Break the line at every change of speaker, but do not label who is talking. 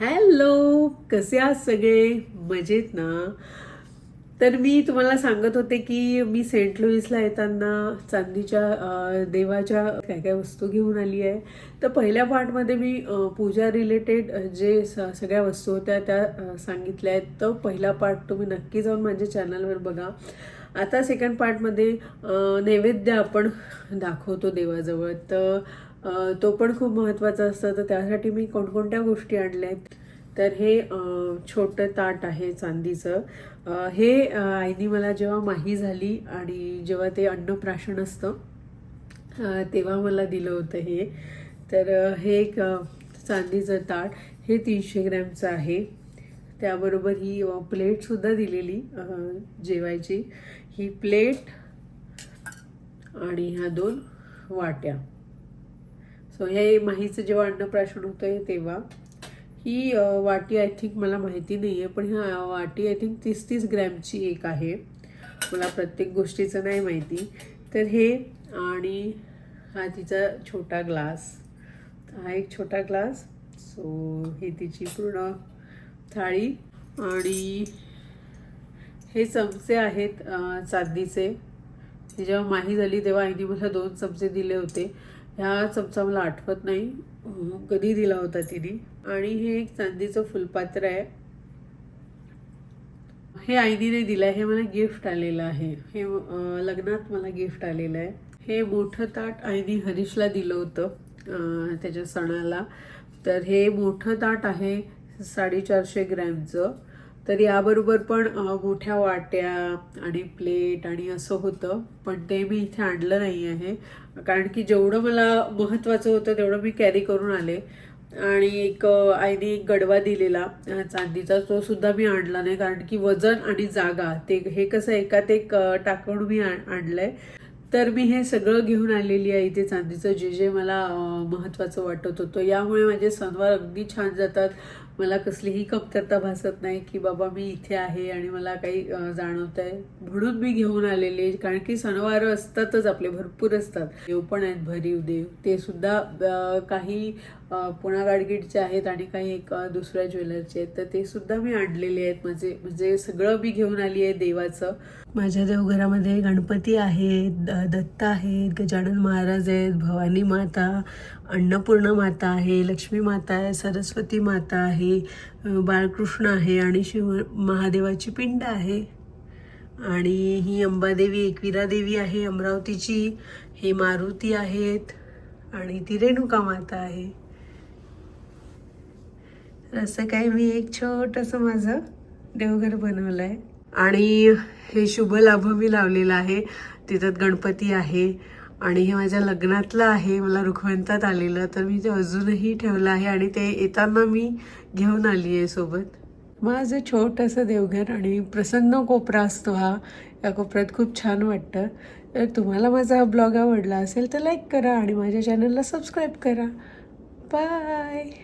Hello कसे आहात सगळे? मजेत ना? तर मी तुम्हाला सांगत होते की मी सेंट लुईसला येताना चांदीच्या देवाच्या काय काय वस्तू घेऊन आली आहे. तर पहिल्या पार्टमध्ये मी पूजा रिलेटेड जे स- सगळ्या वस्तू होत्या त्या सांगितल्या आहेत. तर पहिला पार्ट तुम्ही नक्की जाऊन माझ्या चॅनलवर बघा. आता सेकंड पार्टमध्ये नैवेद्य आपण दाखवतो देवाजवळ. तर तो पण खूप महत्त्वाचा असतं. तर त्यासाठी मी कोणकोणत्या गोष्टी आणल्या आहेत? तर हे छोटं ताट आहे चांदीचं. हे आईनी आईने मला जेव्हा माही झाली आणि जेव्हा ते अन्नप्राशन असतं तेव्हा मला दिलं होतं हे. तर हे एक चांदीचं ताट हे तीनशे ग्रॅमचं आहे. त्याबरोबर ही प्लेटसुद्धा दिलेली जेवायची. ही प्लेट आणि ह्या दोन वाट्या. सो हे माहीचं जेव्हा अन्नप्राशन होतं तेव्हा ही वाटी आय थिंक मला माहिती नाही आहे पण ह्या वाटी आय थिंक तीस तीस ग्रॅमची एक आहे. मला प्रत्येक गोष्टीचं नाही माहिती. तर हे आणि हा तिचा छोटा ग्लास. हा एक छोटा ग्लास. सो ही तिची पूर्ण थाळी आणि हे चमचे आहेत चांदीचे. जेव्हा माही झाली तेव्हा आईने मला दोन चमचे दिले होते. ह्या चमचा मला आठवत नाही. कधी दिला होता तिने. आणि हे एक चांदीचं फुलपात्र आहे. हे आईनीने दिलं आहे हे मला गिफ्ट आलेलं आहे. हे लग्नात मला गिफ्ट आलेलं आहे. हे मोठं ताट आईनी हरीशला दिलं होतं त्याच्या सणाला. तर हे मोठं ताट आहे साडेचारशे ग्रॅमचं. तर याबरोबर पण मोठ्या वाट्या आणि प्लेट आणि असं होतं पण ते मी इथे आणलं नाही आहे. कारण की जेवढं मला महत्त्वाचं होतं तेवढं मी कॅरी करून आले. आणि एक आईने एक गडवा दिलेला चांदीचा तो सुद्धा मी आणला नाही. कारण की वजन आणि जागा ते हे कसं एकात एक टाकून मी आणलं आणलंय. तर मी हे सगळं घेऊन आलेली आहे इथे चांदीचं जे जे मला महत्त्वाचं वाटत होतं. यामुळे माझे सणवार अगदी छान जातात. मला कसलीही कमतरता भासत नाही की बाबा मी इथे आहे आणि मला काही जाणवत आहे म्हणून मी घेऊन आलेले कारण की सणवार असतातच आपले भरपूर असतात. देव पण आहेत भरीव देव. ते सुद्धा काही पुणा गाडगीटचे आहेत आणि काही एक दुसऱ्या ज्वेलरचे आहेत. तर ते सुद्धा मी आणलेले आहेत माझे म्हणजे सगळं मी घेऊन आली आहे देवाचं. माझ्या देवघरामध्ये गणपती आहेत द- दत्त आहेत गजानन महाराज आहेत भवानी माता अन्नपूर्णा माता आहे लक्ष्मी माता आहे सरस्वती माता आहे बाळकृष्ण आहे आणि शिव महादेवाची पिंड आहे. आणि ही अंबादेवी एकविरा देवी आहे अमरावतीची. हे मारुती आहेत आणि ती रेणुका माता आहे असं काय मी एक छोटंसं माझं देवघर बनवलं आहे आणि हे शुभ लाभ मी लावलेलं आहे. तिथं गणपती आहे. आणि हे माझ्या लग्नातलं आहे मला रुखवंतात आलेलं तर मी ते अजूनही ठेवलं आहे आणि ते येताना मी घेऊन आली आहे सोबत. माझं छोटंसं देवघर आणि प्रसन्न कोपरा असतो हा या कोपऱ्यात खूप छान वाटतं. तर तुम्हाला माझा हा ब्लॉग आवडला असेल तर लाईक करा आणि माझ्या चॅनलला सबस्क्राईब करा. बाय